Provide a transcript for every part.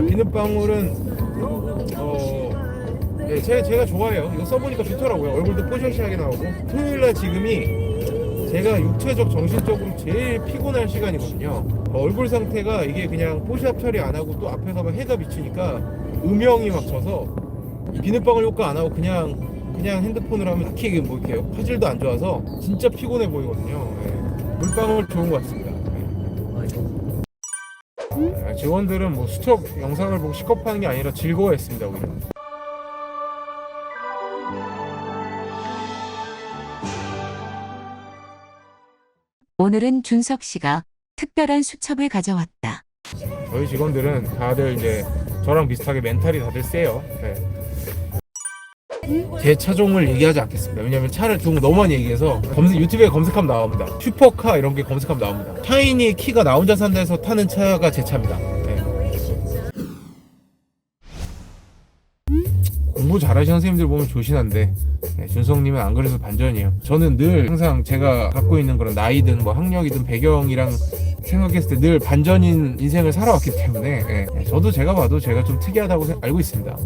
아, 비눗방울은 어, 네, 제, 제가 좋아해요. 이거 써보니까 좋더라고요. 얼굴도 뽀샤시하게 나오고. 토요일날 지금이 제가 육체적, 정신적으로 제일 피곤할 시간이거든요. 어, 얼굴 상태가 이게 그냥 포샵 처리 안 하고 또 앞에서 막 해가 비치니까 음영이 막 져서 이 비눗방울 효과 안 하고 그냥 그냥 핸드폰으로 하면 딱히 뭐 이렇게 화질도 안 좋아서 진짜 피곤해 보이거든요. 예. 물방울 좋은 것 같습니다. 직원들은 뭐 수첩 영상을 보고 시겁하는 게 아니라 즐거워했습니다. 오히려. 오늘은 준석 씨가 특별한 수첩을 가져왔다. 저희 직원들은 다들 이제 저랑 비슷하게 멘탈이 다들 세요. 네. 제 차종을 얘기하지 않겠습니다. 왜냐면 차를 좀 너무 많이 얘기해서 검색, 유튜브에 검색하면 나옵니다. 슈퍼카 이런 게 검색하면 나옵니다. 샤이니 키가 나 혼자 산다 해서 타는 차가 제 차입니다. 네. 공부 잘하시는 선생님들 보면 조신한데 네, 준성님은 안 그래서 반전이에요. 저는 늘 항상 제가 갖고 있는 그런 나이든 뭐 학력이든 배경이랑 생각했을 때 늘 반전인 인생을 살아왔기 때문에 예, 저도 제가 봐도 제가 좀 특이하다고 생- 알고 있습니다.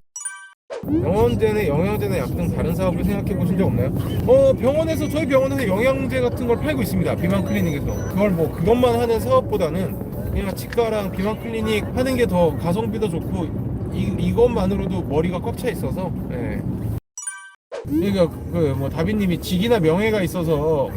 병원제나 영양제나 약 등 다른 사업을 생각해 보신 적 없나요? 어 병원에서 저희 병원에서 영양제 같은 걸 팔고 있습니다. 비만 클리닉에서 그걸 뭐 그것만 하는 사업보다는 그냥 치과랑 비만 클리닉 하는 게 더 가성비도 좋고 이, 이것만으로도 머리가 꽉 차 있어서 예. 그러니까 그 뭐 다비님이 직이나 명예가 있어서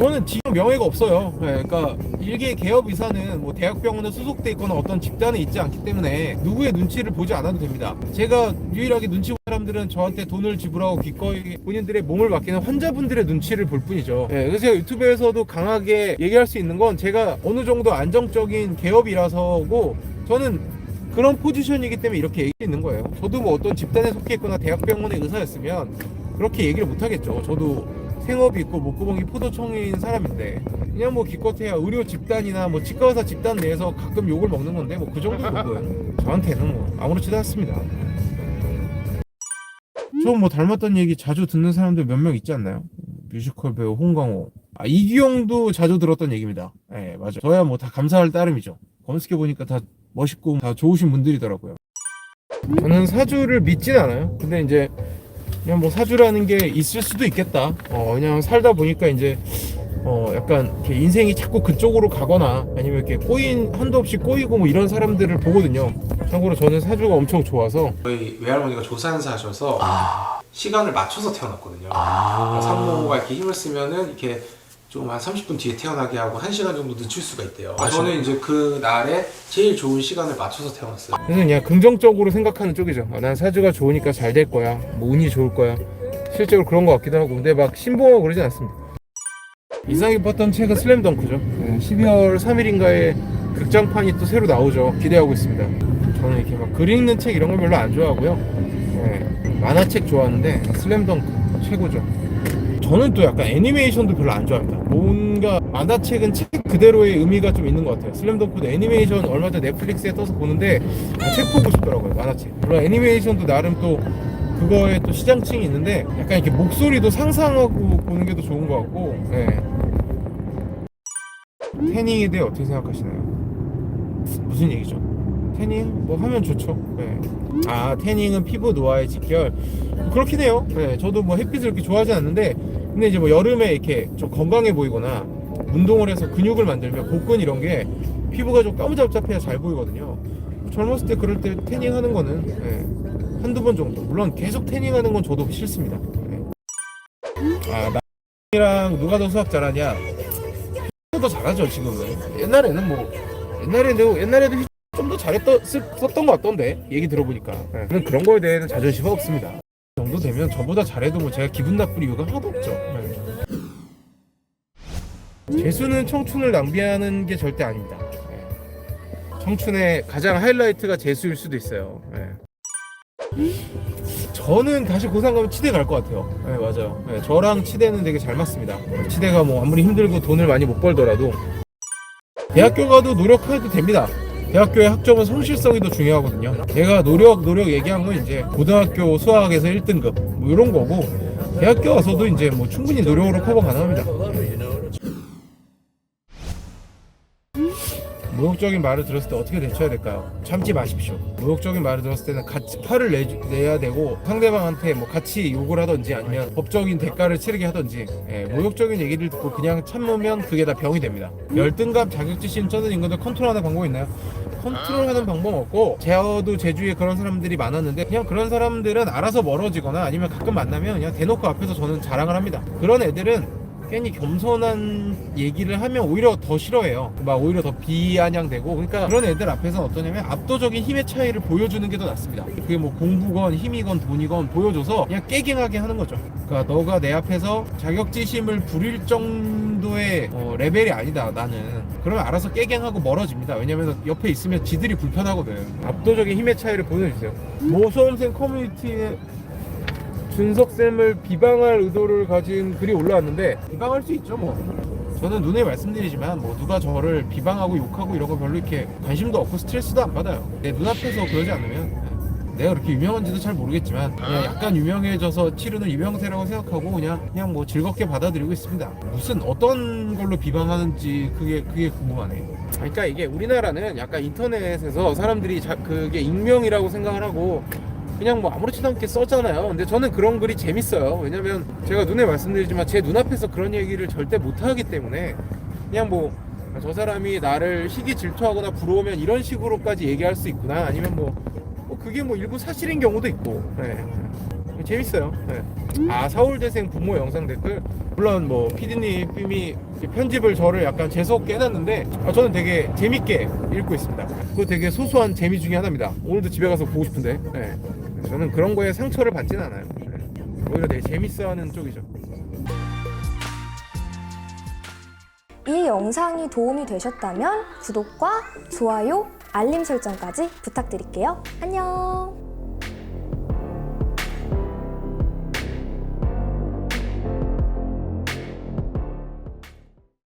저는 지금 명예가 없어요. 네, 그러니까 일개 개업 이사는 뭐 대학병원에 소속돼 있거나 어떤 집단에 있지 않기 때문에 누구의 눈치를 보지 않아도 됩니다. 제가 유일하게 눈치 보는 사람들은 저한테 돈을 지불하고 기꺼이 본인들의 몸을 맡기는 환자분들의 눈치를 볼 뿐이죠. 네, 그래서 제가 유튜브에서도 강하게 얘기할 수 있는 건 제가 어느 정도 안정적인 개업이라서고 저는 그런 포지션이기 때문에 이렇게 얘기 있는 거예요. 저도 뭐 어떤 집단에 속해 있거나 대학병원의 의사였으면 그렇게 얘기를 못 하겠죠. 저도 생업이 있고 목구멍이 포도청인 사람인데 그냥 뭐 기껏해야 의료 집단이나 뭐 치과의사 집단 내에서 가끔 욕을 먹는 건데 뭐 그 정도 욕은 저한테는 뭐 아무렇지도 않습니다. 저뭐 닮았던 얘기 자주 듣는 사람들 몇 명 있지 않나요? 뮤지컬 배우 홍광호 아 이기용도 자주 들었던 얘기입니다. 예 맞아. 저야 뭐 다 감사할 따름이죠. 검색해 보니까 다 멋있고 다 좋으신 분들이더라고요. 저는 사주를 믿진 않아요. 근데 이제 그냥 뭐 사주라는 게 있을 수도 있겠다. 어, 그냥 살다 보니까 이제 어, 약간 이렇게 인생이 자꾸 그쪽으로 가거나 아니면 이렇게 꼬인 한도 없이 꼬이고 뭐 이런 사람들을 보거든요. 참고로 저는 사주가 엄청 좋아서 저희 외할머니가 조산사셔서 아, 시간을 맞춰서 태어났거든요. 아. 산모가 이렇게 힘을 쓰면은 이렇게 좀한 30분 뒤에 태어나게 하고 1시간 정도 늦출 수가 있대요. 아, 저는 이제 그 날에 제일 좋은 시간을 맞춰서 태어났어요. 그래서 그냥 긍정적으로 생각하는 쪽이죠. 아, 난 사주가 좋으니까 잘 될 거야. 뭐 운이 좋을 거야. 실제로 그런 것 같기도 하고 근데 막 신봉하고 그러진 않습니다. 이상 깊었던 책은 슬램덩크죠. 네, 12월 3일인가에 극장판이 또 새로 나오죠. 기대하고 있습니다. 저는 이렇게 막 글 읽는 책 이런 걸 별로 안 좋아하고요. 네, 만화책 좋아하는데 슬램덩크 최고죠. 저는 또 약간 애니메이션도 별로 안 좋아합니다. 뭔가 만화책은 책 그대로의 의미가 좀 있는 것 같아요. 슬램덩크도 애니메이션 얼마 전에 넷플릭스에 떠서 보는데 아, 책 보고 싶더라고요. 만화책. 물론 애니메이션도 나름 또 그거에 또 시장층이 있는데 약간 이렇게 목소리도 상상하고 보는 게 더 좋은 것 같고 네. 태닝에 대해 어떻게 생각하시나요? 무슨 얘기죠? 태닝 뭐 하면 좋죠. 네. 아 태닝은 피부 노화의 직결 그렇긴 해요. 네, 저도 뭐 햇빛을 그렇게 좋아하지 않는데 근데 이제 뭐 여름에 이렇게 좀 건강해 보이거나 운동을 해서 근육을 만들면 복근 이런 게 피부가 좀 까무잡잡해야 잘 보이거든요. 젊었을 때 그럴 때 태닝 하는 거는 네, 한두 번 정도. 물론 계속 태닝 하는 건 저도 싫습니다. 네. 아, 나랑 누가 더 수학 잘하냐? 더 잘하죠, 지금은. 옛날에는 뭐, 옛날에도, 옛날에도 좀더 썼던 것 같던데. 얘기 들어보니까. 네. 저는 그런 거에 대해서는 자존심 없습니다. 그 정도 되면 저보다 잘해도 뭐 제가 기분 나쁠 이유가 하나도 없죠. 네. 재수는 청춘을 낭비하는 게 절대 아닙니다. 네. 청춘의 가장 하이라이트가 재수일 수도 있어요. 네. 저는 다시 고3 가면 치대 갈 것 같아요. 네, 맞아요. 네, 저랑 치대는 되게 잘 맞습니다. 치대가 뭐 아무리 힘들고 돈을 많이 못 벌더라도 대학교 가도 노력해도 됩니다. 대학교의 학점은 성실성이 더 중요하거든요. 제가 노력 노력 얘기한 건 이제 고등학교 수학에서 1등급 뭐 이런 거고 대학교 와서도 이제 뭐 충분히 노력으로 커버 가능합니다. 모욕적인 말을 들었을 때 어떻게 대처해야 될까요? 참지 마십시오. 모욕적인 말을 들었을 때는 같이 화를 내, 내야 되고 상대방한테 뭐 같이 욕을 하든지 아니면 법적인 대가를 치르게 하든지 예, 모욕적인 얘기를 듣고 그냥 참으면 그게 다 병이 됩니다. 열등감, 자격지심 쩌는 인간들 컨트롤하는 방법이 있나요? 컨트롤하는 방법 없고 제어도 제 주위에 그런 사람들이 많았는데 그냥 그런 사람들은 알아서 멀어지거나 아니면 가끔 만나면 그냥 대놓고 앞에서 저는 자랑을 합니다. 그런 애들은 괜히 겸손한 얘기를 하면 오히려 더 싫어해요. 막 오히려 더 비아냥되고 그러니까 그런 애들 앞에서 어떠냐면 압도적인 힘의 차이를 보여주는 게 더 낫습니다. 그게 뭐 공부건 힘이건 돈이건 보여줘서 그냥 깨갱하게 하는 거죠. 그러니까 너가 내 앞에서 자격지심을 부릴 정도의 어, 레벨이 아니다 나는 그러면 알아서 깨갱하고 멀어집니다. 왜냐면 옆에 있으면 지들이 불편하거든. 압도적인 힘의 차이를 보여주세요. 모수험생 커뮤니티에 준석쌤을 비방할 의도를 가진 글이 올라왔는데 비방할 수 있죠 뭐. 저는 눈에 말씀드리지만 뭐 누가 저를 비방하고 욕하고 이런 거 별로 이렇게 관심도 없고 스트레스도 안 받아요. 내 눈앞에서 그러지 않으면 내가 그렇게 유명한지도 잘 모르겠지만 그냥 약간 유명해져서 치르는 유명세라고 생각하고 그냥 그냥 뭐 즐겁게 받아들이고 있습니다. 무슨 어떤 걸로 비방하는지 그게 그게 궁금하네. 그러니까 이게 우리나라는 약간 인터넷에서 사람들이 자, 그게 익명이라고 생각을 하고 그냥 뭐 아무렇지도 않게 써잖아요. 근데 저는 그런 글이 재밌어요. 왜냐면 제가 눈에 말씀드리지만 제 눈앞에서 그런 얘기를 절대 못 하기 때문에 그냥 뭐 저 사람이 나를 희귀 질투하거나 부러우면 이런 식으로까지 얘기할 수 있구나. 아니면 뭐, 뭐 그게 뭐 일부 사실인 경우도 있고. 네. 재밌어요. 네. 아 서울대생 부모 영상 댓글 물론 뭐 피디님 삐미 편집을 저를 약간 재수없게 해놨는데 아, 저는 되게 재밌게 읽고 있습니다. 그거 되게 소소한 재미 중에 하나입니다. 오늘도 집에 가서 보고 싶은데 네. 저는 그런 거에 상처를 받진 않아요. 네. 오히려 되게 재밌어하는 쪽이죠. 이 영상이 도움이 되셨다면 구독과 좋아요, 알림 설정까지 부탁드릴게요. 안녕!